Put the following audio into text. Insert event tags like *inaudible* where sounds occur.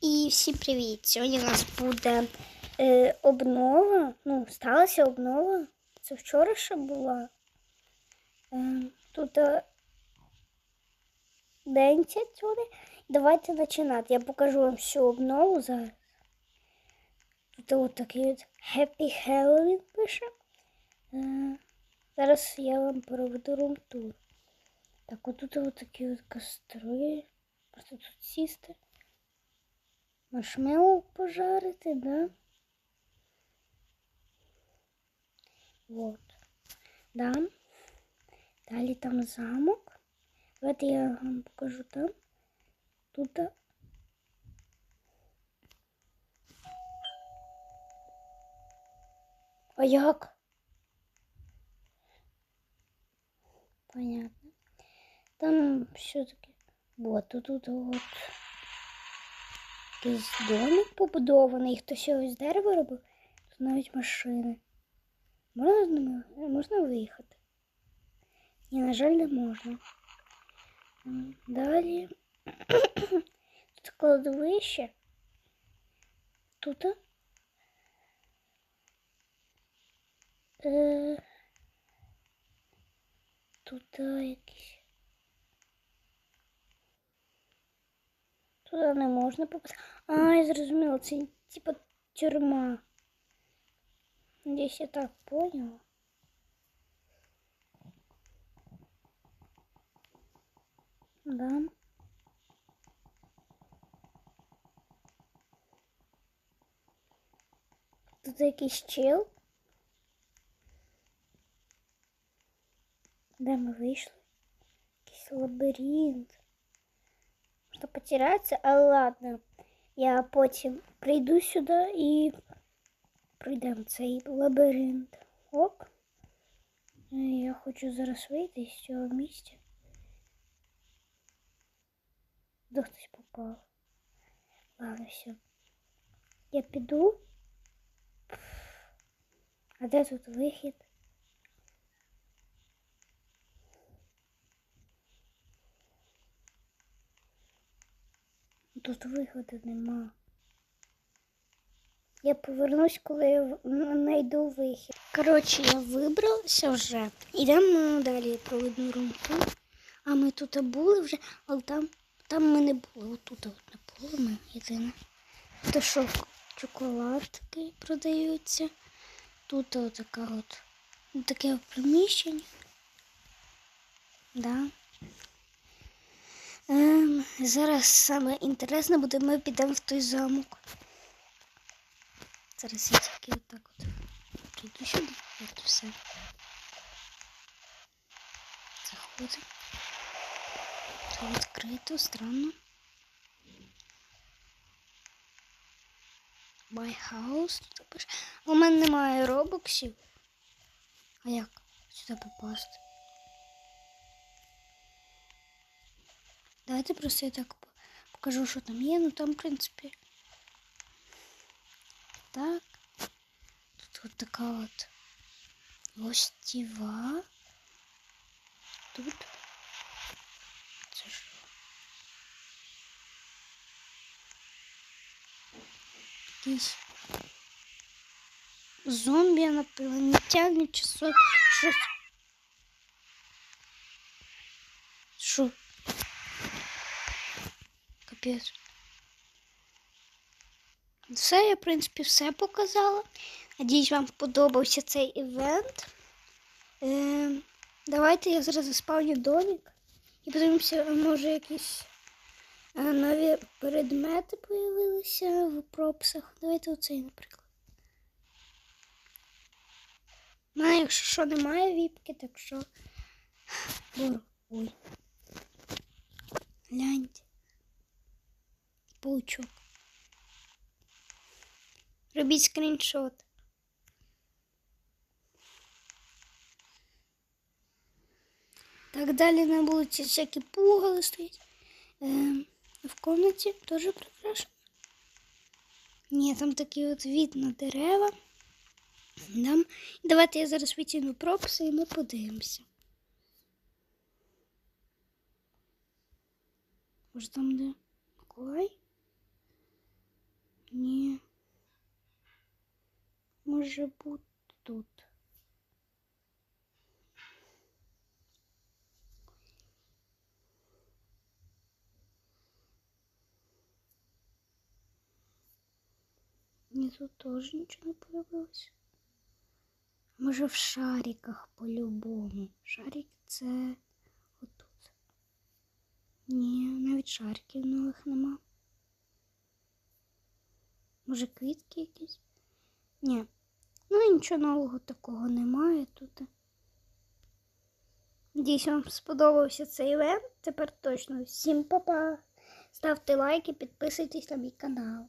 І всім привіт! Сьогодні у нас буде е, обнова. Ну, сталася обнова. Це вчора ще була. Е, тут е, день сьогодні. Давайте починати. Я покажу вам всю обнову зараз. Тут от такий от Happy Halloween пише. Е, зараз я вам проведу рум-тур. Так, отут от такі от костри. Просто тут сісти. Маршмеллоу пожарити, да? Вот. Да. Далі там замок. Давайте я вам покажу там. Тут. А як? Понятно. Там все-таки. Вот, тут вот. Якийсь домик побудований, хтось його з дерева робив. Тут навіть машини. Можна ними можна виїхати? Ні, на жаль, не можна. Далі. *clears throat* Тут кладовище. Тут. Е, тут е, якісь. Туди не можна попасти. А, я зрозуміла, це типа тюрма. Десь я так поняла. Да. Тут якийсь чел. Де ми вийшли? Якийсь лабіринт. Можна потеряться, але ладно. Я потім прийду сюди і пройдемо цей лабіринт. Ок. Я хочу зараз вийти з цього місця. До хтось попав. Ладно, все. Я піду. А де тут вихід? Тут виходу нема. Я повернусь, коли я знайду вихід. Коротше, я вибралася вже. Йдемо далі проводну румку. А ми тут були вже, але там, там ми не були. Отут от не були ми єдине. Тут що чоколадки продаються. Тут така от таке приміщення. Да. Ем, зараз саме інтересне буде, ми підемо в той замок. Зараз я тільки отак от прийду сюди. От все. Заходимо. Це відкрито, странно. My house. Тут. У мене немає робоксів. А як сюди попасти? Давайте просто я так по- покажу, що там є. Ну там, в принципі. Так. Тут от така от гостєва. Тут. Це що? Якийсь зомбі, інопланетяни, чи со- щось. Капець. Все, я, в принципі, все показала. Надіюсь, вам сподобався цей івент. Е, давайте я зараз заспавню домик і подивимося, може якісь е, нові предмети появилися в прописах. Давайте оцей, наприклад. У мене, якщо що, немає віпки, так що. Ой. Гляньте. Паучок. Робіть скріншот. Так далі на вулиці всякі пугали стоять. Ем, в комнаті теж прикрашено. Ні, там такий от від на дерева. Да. Давайте я зараз витягну прописи і ми подивимося. Може там де Миколай? Ні. Може бути тут. Ні, тут теж нічого не появилось. Може в шариках по-любому. Шарик це отут. Ні, навіть шариків нових нема. Може квітки якісь? Ні. Ну нічого нового такого немає тут. Надіюсь, вам сподобався цей івент. Тепер точно. Всім па-па. Ставте лайки, підписуйтесь на мій канал.